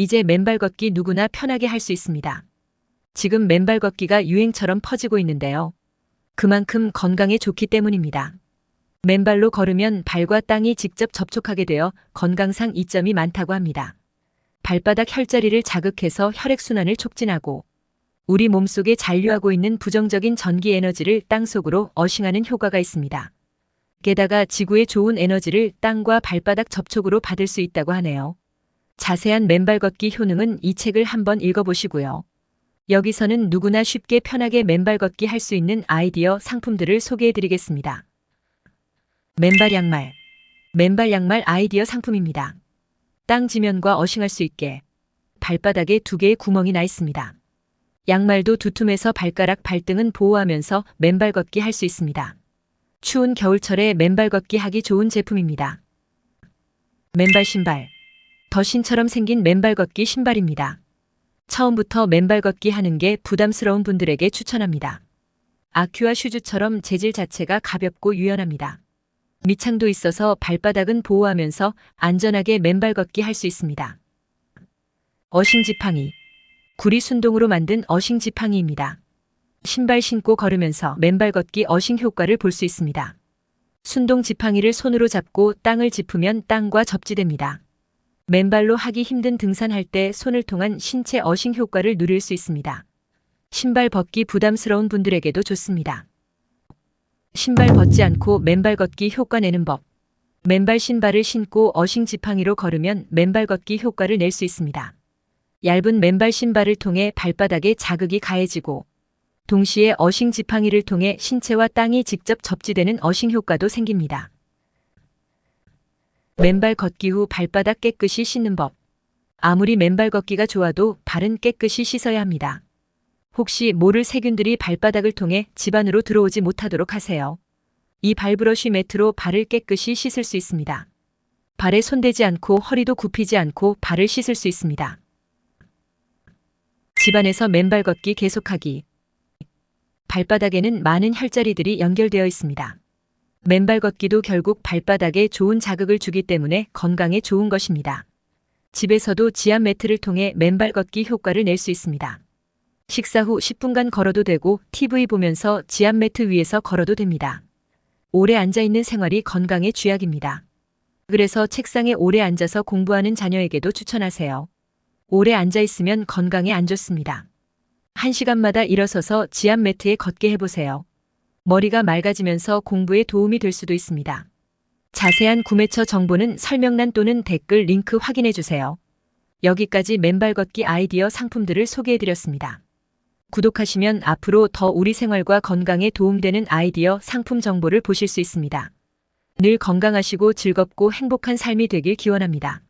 이제 맨발 걷기 누구나 편하게 할 수 있습니다. 지금 맨발 걷기가 유행처럼 퍼지고 있는데요. 그만큼 건강에 좋기 때문입니다. 맨발로 걸으면 발과 땅이 직접 접촉하게 되어 건강상 이점이 많다고 합니다. 발바닥 혈자리를 자극해서 혈액순환을 촉진하고 우리 몸속에 잔류하고 있는 부정적인 전기 에너지를 땅 속으로 어싱하는 효과가 있습니다. 게다가 지구의 좋은 에너지를 땅과 발바닥 접촉으로 받을 수 있다고 하네요. 자세한 맨발 걷기 효능은 이 책을 한번 읽어보시고요. 여기서는 누구나 쉽게 편하게 맨발 걷기 할 수 있는 아이디어 상품들을 소개해 드리겠습니다. 맨발 양말. 맨발 양말 아이디어 상품입니다. 땅 지면과 어싱할 수 있게 발바닥에 두 개의 구멍이 나 있습니다. 양말도 두툼해서 발가락 발등은 보호하면서 맨발 걷기 할 수 있습니다. 추운 겨울철에 맨발 걷기 하기 좋은 제품입니다. 맨발 신발. 더 신처럼 생긴 맨발 걷기 신발입니다. 처음부터 맨발 걷기 하는 게 부담스러운 분들에게 추천합니다. 아큐아 슈즈처럼 재질 자체가 가볍고 유연합니다. 밑창도 있어서 발바닥은 보호하면서 안전하게 맨발 걷기 할 수 있습니다. 어싱 지팡이. 구리 순동으로 만든 어싱 지팡이입니다. 신발 신고 걸으면서 맨발 걷기 어싱 효과를 볼 수 있습니다. 순동 지팡이를 손으로 잡고 땅을 짚으면 땅과 접지됩니다. 맨발로 하기 힘든 등산할 때 손을 통한 신체 어싱 효과를 누릴 수 있습니다. 신발 벗기 부담스러운 분들에게도 좋습니다. 신발 벗지 않고 맨발 걷기 효과 내는 법. 맨발 신발을 신고 어싱 지팡이로 걸으면 맨발 걷기 효과를 낼 수 있습니다. 얇은 맨발 신발을 통해 발바닥에 자극이 가해지고 동시에 어싱 지팡이를 통해 신체와 땅이 직접 접지되는 어싱 효과도 생깁니다. 맨발 걷기 후 발바닥 깨끗이 씻는 법. 아무리 맨발 걷기가 좋아도 발은 깨끗이 씻어야 합니다. 혹시 모를 세균들이 발바닥을 통해 집 안으로 들어오지 못하도록 하세요. 이 발브러쉬 매트로 발을 깨끗이 씻을 수 있습니다. 발에 손대지 않고 허리도 굽히지 않고 발을 씻을 수 있습니다. 집안에서 맨발 걷기 계속하기. 발바닥에는 많은 혈자리들이 연결되어 있습니다. 맨발 걷기도 결국 발바닥에 좋은 자극을 주기 때문에 건강에 좋은 것입니다. 집에서도 지압 매트를 통해 맨발 걷기 효과를 낼 수 있습니다. 식사 후 10분간 걸어도 되고 TV 보면서 지압 매트 위에서 걸어도 됩니다. 오래 앉아 있는 생활이 건강에 쥐약입니다. 그래서 책상에 오래 앉아서 공부하는 자녀에게도 추천하세요. 오래 앉아 있으면 건강에 안 좋습니다. 한 시간마다 일어서서 지압 매트에 걷게 해보세요. 머리가 맑아지면서 공부에 도움이 될 수도 있습니다. 자세한 구매처 정보는 설명란 또는 댓글 링크 확인해 주세요. 여기까지 맨발 걷기 아이디어 상품들을 소개해 드렸습니다. 구독하시면 앞으로 더 우리 생활과 건강에 도움되는 아이디어 상품 정보를 보실 수 있습니다. 늘 건강하시고 즐겁고 행복한 삶이 되길 기원합니다.